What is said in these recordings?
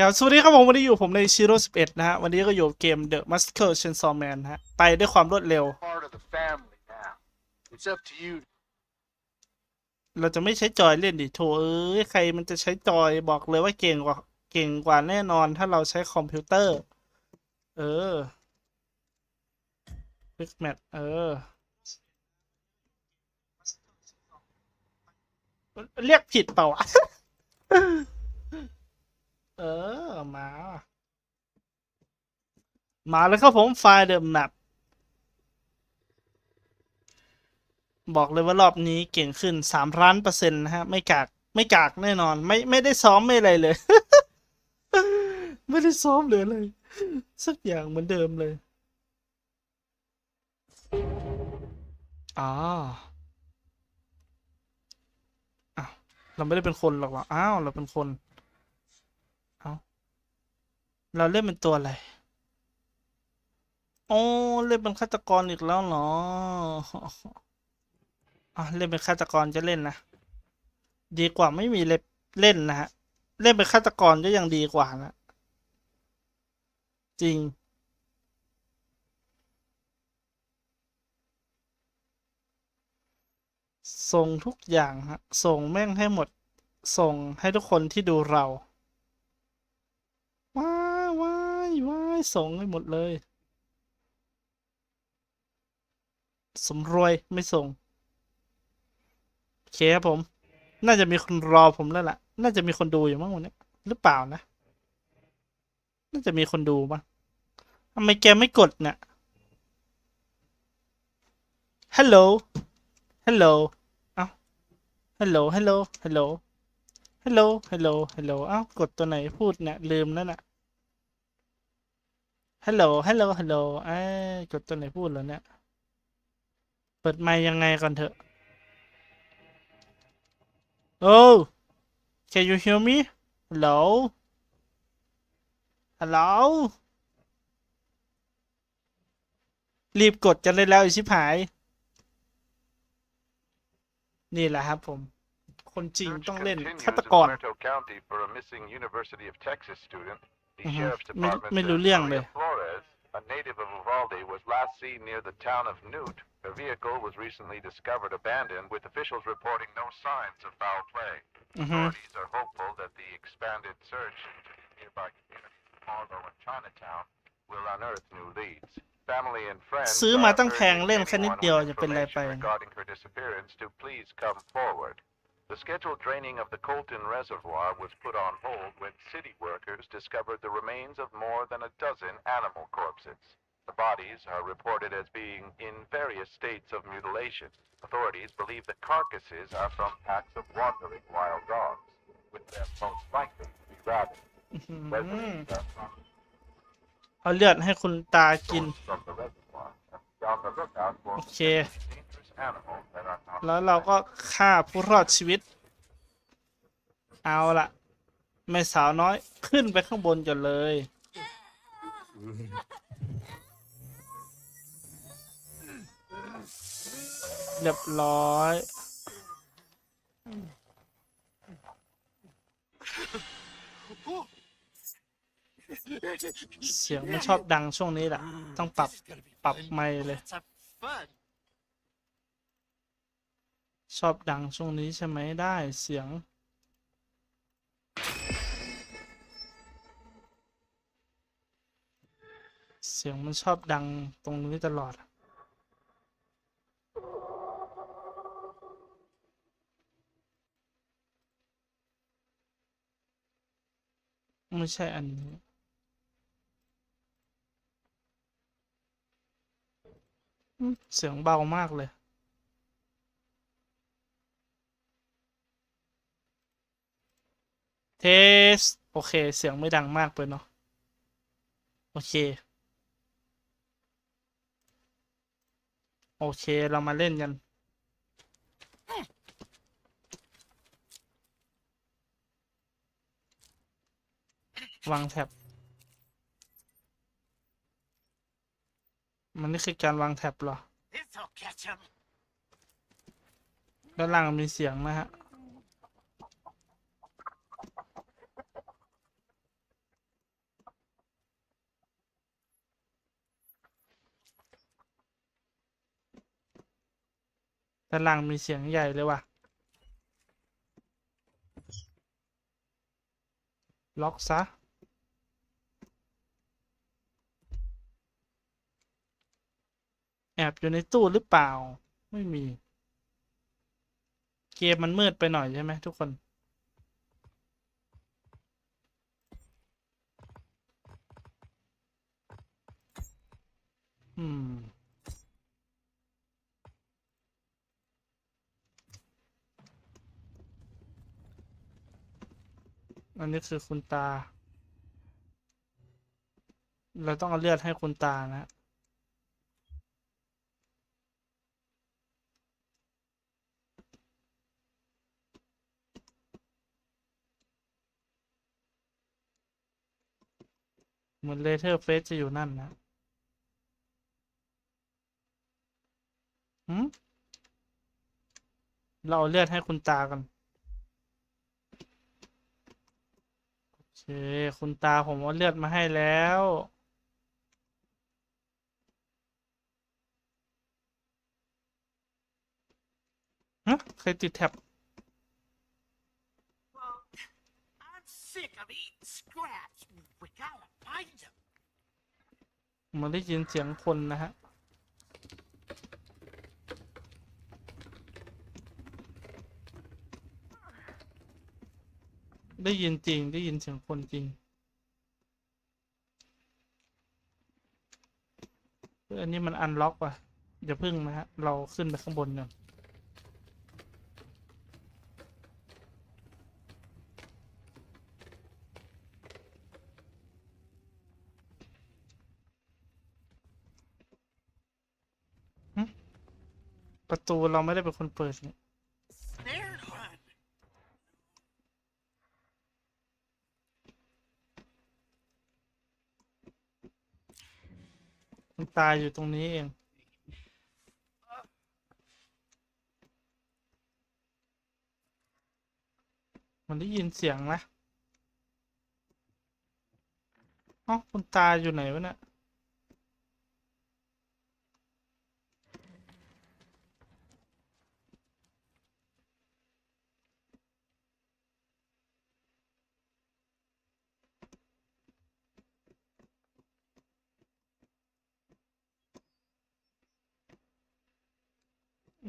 ครับสวัสดีครับผมวันนี้อยู่ผมในชิโร่11 นะฮะ วันนี้ก็อยู่เกม The Masker Chainsaw Man นะฮะ ไปด้วยความรวดเร็ว part of the family now. It's up to you. เราจะไม่ใช้จอยเล่นดิโถเอ้ยใครมันจะใช้จอยบอกเลยว่าเก่งกว่าเก่งกว่าแน่นอนถ้าเราใช้คอมพิวเตอร์ เออ Big Mac เออ เรียกผิดเปล่าวะ เออ มา มาแล้วครับผมไฟล์เดิมแมปบอกเลยว่ารอบนี้เก่งขึ้นสามล้านเปอร์เซ็นต์นะฮะ ไม่กาก ไม่กากแน่นอน ไม่ไม่ได้ซ้อมไม่อะไรเลย ไม่ได้ซ้อมเหลือเลย สักอย่างเหมือนเดิมเลยอ๋ออ้าวเราไม่ได้เป็นคนหรอกหรออ้าว เราเป็นคน เราเล่นเป็นตัวอะไร โอ้เล่นเป็นฆาตกรอีกแล้วเหรออะเล่นเป็นฆาตกรจะเล่นนะ ดีกว่าไม่มีเล่นเล่นนะฮะ เล่นเป็นฆาตกรก็ยังดีกว่านะ จริงส่งทุกอย่างฮะ ส่งแม่งให้หมด ส่งให้ทุกคนที่ดูเรา ว้ายว้ายว้าย ส่งให้หมดเลย สมรวยไม่ส่งโอเคครับผม น่าจะมีคนรอผมแล้วล่ะ น่าจะมีคนดูอยู่มั้งวันนี้หรือเปล่านะ น่าจะมีคนดูมั้งทำไมแกไม่กดเนี่ยฮัลโหล ฮัลโหล เอ้า ฮัลโหล ฮัลโหล ฮัลโหล ฮัลโหล ฮัลโหล ฮัลโหล เอ้ากดตัวไหนพูดเนี่ยลืมแล้วน่ะ ฮัลโหล ฮัลโหล ฮัลโหลเอ้กดตัวไหนพูดแล้วเนี่ย เปิดไมค์ยังไงก่อนเถอะ โอ้ can you hear me hello hello รีบกดกันเลยแล้วไอชิบหาย นี่แหละครับผม คนจริงต้องเล่นฆาตกร County for a missing University of Texas student. The Mhm. sheriff's Me- department me says lu liang Maria de. Flores, a native of Uvalde, was last seen near the town of Newt. Her vehicle was recently discovered abandoned, with officials reporting no signs of foul play. อือฮึ Authorities are hopeful that the expanded search in nearby communities of Marlow and Chinatown will unearth new leads. Family and friends ซื้อมา are ตั้งแพง urging เล่นแค่นิด anyone เดียว with จะเป็นไรไป information regarding her disappearance to please come forward. The scheduled draining of the Colton Reservoir was put on hold when city workers discovered the remains of more than a dozen animal corpses. The bodies are reported as being in various states of mutilation. Authorities believe the carcasses are from packs of wandering wild dogs, with them most likely to be rabid. อื้อหือ Residents are from เอาเลือดให้คุณตากิน from the reservoir and be on the lookout for โอเค แล้วเราก็ฆ่าผู้รอดชีวิต เอาละแม่สาวน้อยขึ้นไปข้างบนกันเลย เรียบร้อยเสียงมันชอบดังช่วงนี้แหละ ต้องปรับ ปรับไมค์เลย ชอบดังช่วงนี้ใช่ไหมได้เสียง เสียงมันชอบดังตรงนี้ตลอดไม่ใช่อันนี้เสียงเบามากเลย เทส โอเค เสียงไม่ดังมากไปเนาะ โอเค โอเค เรามาเล่นกัน วางแท็บ มันนี่คือการวางแท็บเหรอ This'll catch him. ด้านล่างมีเสียงนะฮะ ด้านล่างมีเสียงใหญ่เลยว่ะ ล็อกซะ แอบอยู่ในตู้หรือเปล่า ไม่มี เกมมันมืดไปหน่อยใช่ไหมทุกคนอืม อันนี้คือคุณตา เราต้องเอาเลือดให้คุณตานะเหมือนเลเทอร์เฟสจะอยู่นั่นนะหืมเราเอาเลือดให้คุณตากัน โอ เค คุณตาผมเอาเลือดมาให้แล้ว ฮะใครติดแท็บ Well, I'm sick of eating scraps. We gotta find them. มันได้ยินเสียงคนนะฮะ ได้ยินจริง ได้ยินเสียงคนจริงอันนี้มันอันล็อกว่ะอย่าพึ่งนะฮะ เราขึ้นไปข้างบนก่อนประตูเราไม่ได้เป็นคนเปิดนี่ Snared one. มัน ตายอยู่ตรงนี้เอง มันได้ยินเสียงนะอ๋อคุณตาอยู่ไหนวะเนี่ย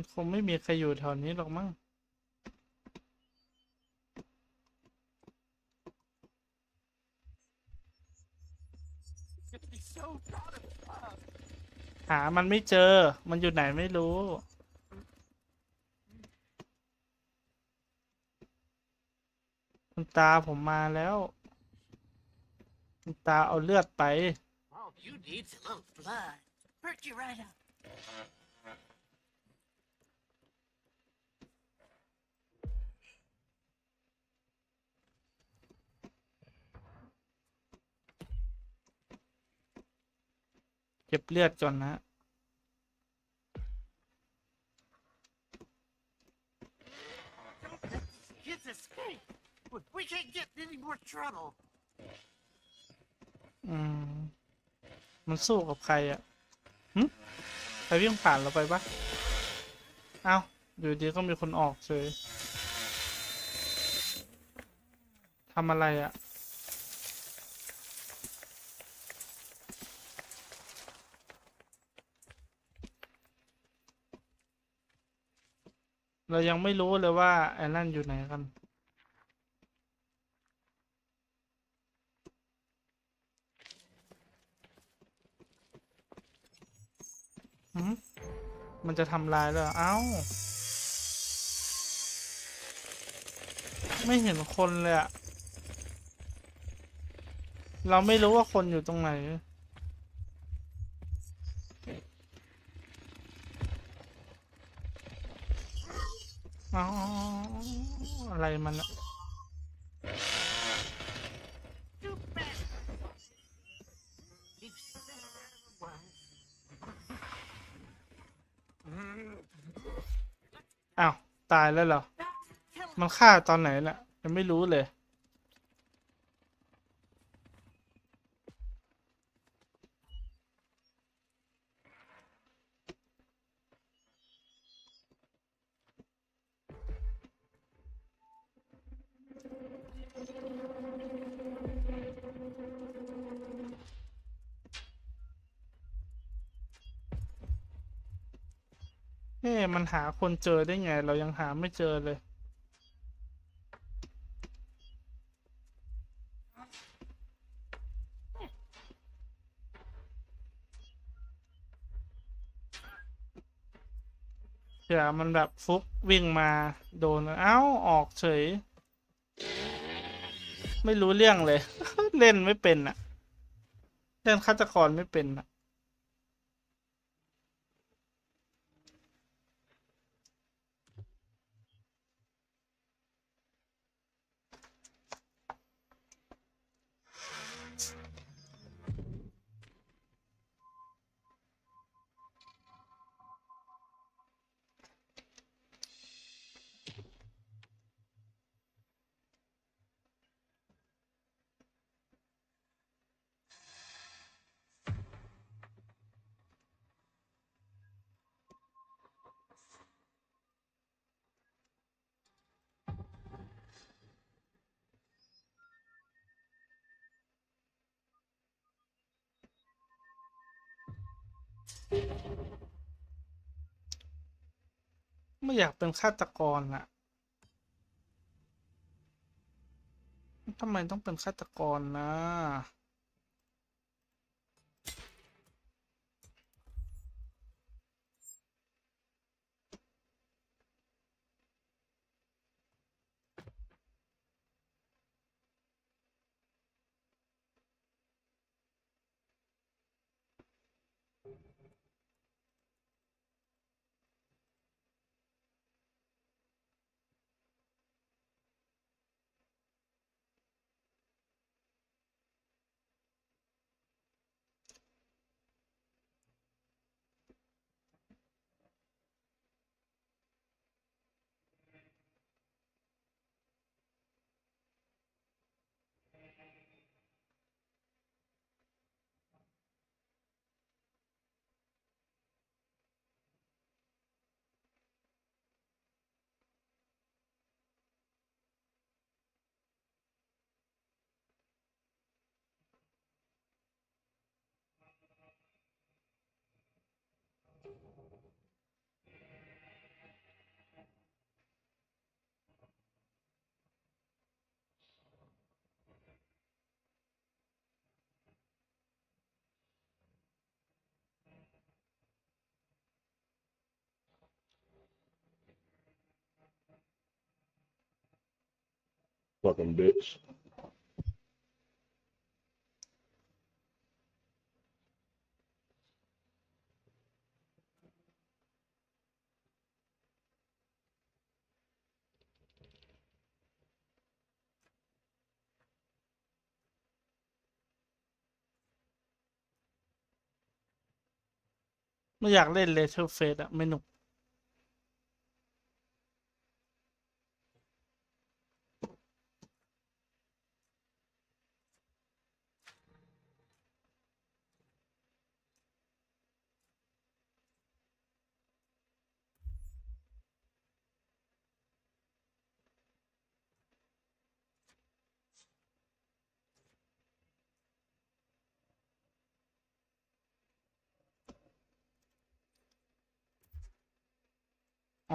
มันคงไม่มีใครอยู่แถวนี้หรอกมั้งหามันไม่เจอ มันอยู่ไหนไม่รู้ คุณตาผมมาแล้ว คุณตาเอาเลือดไป All you need's a little blood. Perk you right up. เก็บเลือดก่อนนะอืม มันสู้กับใครอะ่ะหึใครวิ่งผ่านเราไปปะเอ้าอยู่ดีก็มีคนออกเฉยทำอะไรอะ่ เรายังไม่รู้เลยว่าไอ้นั่นอยู่ไหนกัน มันจะทำลายแล้วเอเอ้า ไม่เห็นคนเลยอะเราไม่รู้ว่าคนอยู่ตรงไหน อ๋ออะไรมันอะอ้าว ตายแล้วเหรอ มันฆ่าตอนไหนน่ะ ยังไม่รู้เลย มันหาคนเจอได้ไง เรายังหาไม่เจอเลยเผื่อมันแบบฟุกวิ่งมาโดนเอ้าออกเฉย ไม่รู้เรื่องเลย เล่นไม่เป็นอะเล่นฆาตกรไม่เป็นอะ ไม่อยากเป็นฆาตกรอะทำไมต้องเป็นฆาตกรนะ Fucking bitch. ไม่อยากเล่นเลเทอร์เฟสอะไม่หนุก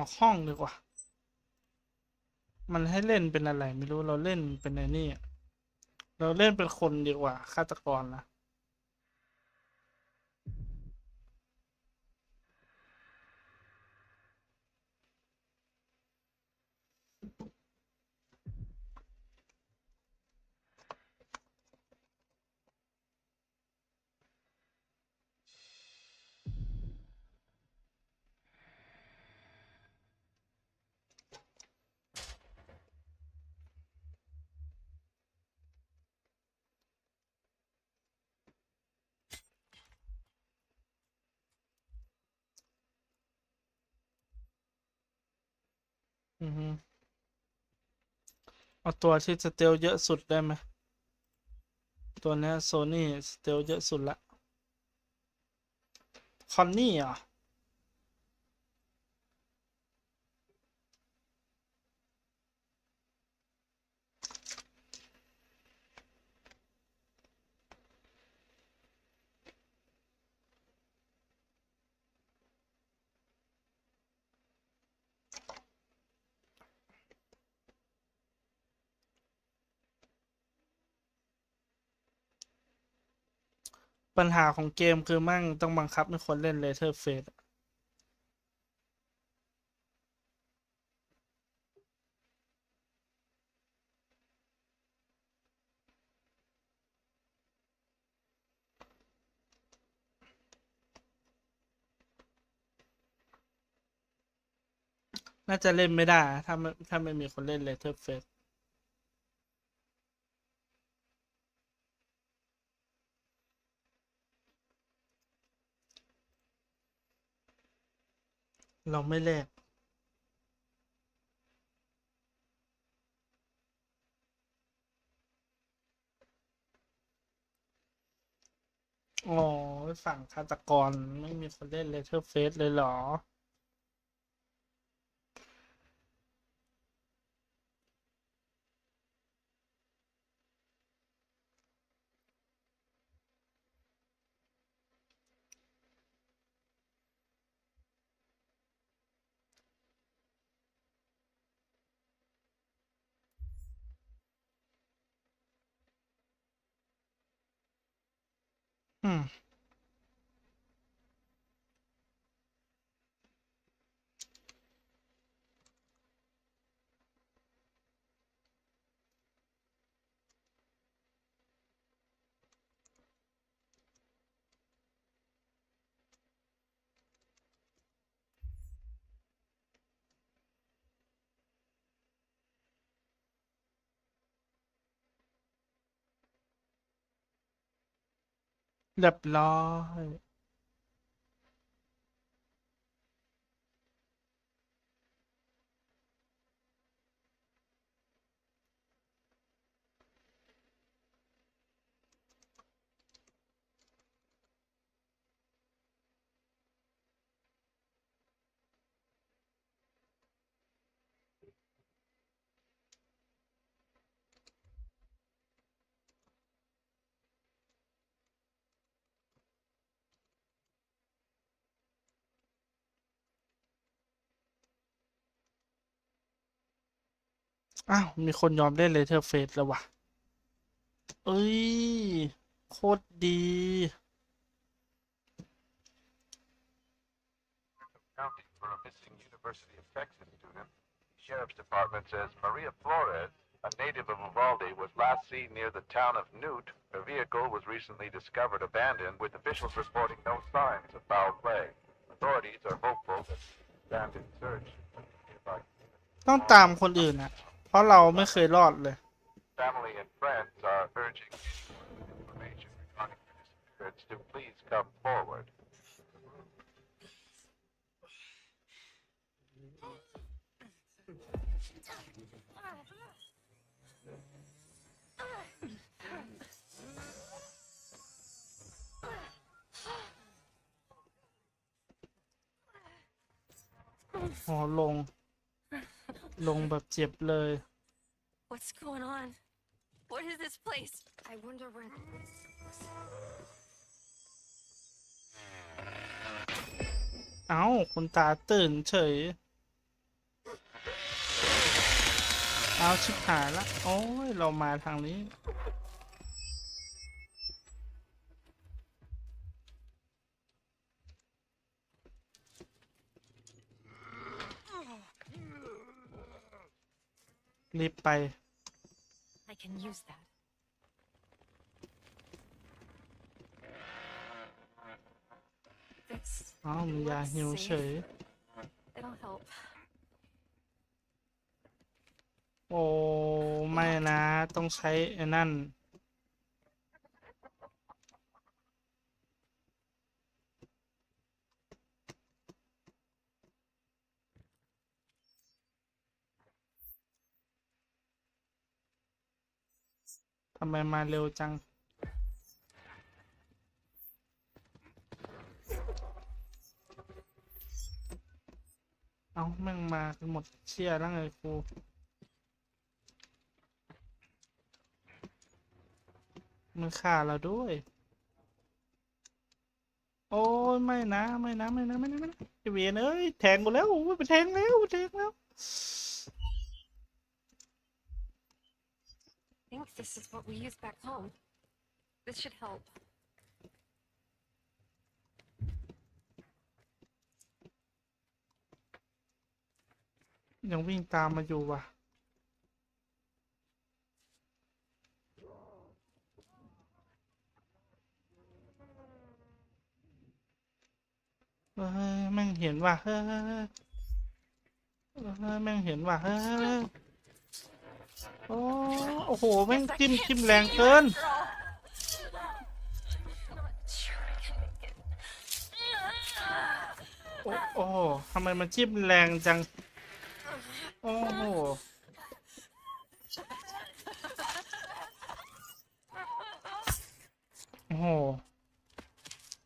ออกห้องดีกว่า มันให้เล่นเป็นอะไร ไม่รู้เราเล่นเป็นไอ้นี่เราเล่นเป็นคนดีกว่าฆาตกรนะ อือฮึเอาตัวที่สเตลเยอะสุดได้ไหมตัวนี้โซนี่สเตลเยอะสุดละคอนนี่อะ ปัญหาของเกมคือมั่งต้องบังคับให้คนเล่นเลเทอร์เฟสน่าจะเล่นไม่ได้ ถ้าไม่ถ้าไม่มีคนเล่นเลเทอร์เฟส เราไม่แลกอ๋อฝั่งฆาตกรไม่มีคนเล่นเลเทอร์เฟสเลยเหรอม เรียบร้อย อ้าว มีคนยอมเล่นเลเทอร์เฟสแล้ววะเอ้ย โคตรดี County for a missing University of Texas student. The Sheriff's Department says Maria Flores, a native of Uvalde, was last seen near the town of Newt. Her vehicle was recently discovered abandoned, with officials reporting no signs of foul play. Authorities are hopeful that abandoned search ต้องตามคนอื่นอะ ราะเราไม่เคยรอดเลย Family and friends are urging anyone with information regarding the disappearance to please come forward. อ๋อลง ลงแบบเจ็บเลย What's going on? What is this place? I wonder where. เอ้า คุณตาตื่นเฉย เอาชิบหายละ โอ้ย เรามาทางนี้ รีบไป I can use that. This เอ้ามียาหิวเฉย it'll help. โอ้ ไม่นะ ต้องใช้ไอ้นั่น ทำไมมาเร็วจัง เอาแม่งมากันหมดเชี่ยแล้วไงกูมันฆ่าเราด้วย โอ้ยไม่นะ ไม่นะ ไม่นะ ไม่นะไม่นะไอเวียนเอ้ย แทงกูแล้วโอ้ยไปแทงแล้วไปแทงแล้ว think this is what we use back home. This should help. Yang wing tama juga. เฮ้ยแม่งเห็นว่ะเฮ้ยเฮ้ยแม่งเห็นว่ะเฮ้ย โอ้โอ้โหแม่งจิ้มจิ้มแรงเกิน โอ้โอ้โหทำไมมันจิ้มแรงจัง โอ้โหโอ้โห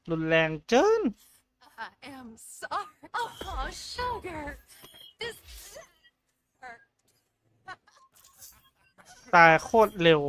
รุนแรงเกิน I am sorry. Oh, sugar. This. ตายโคตรเร็ว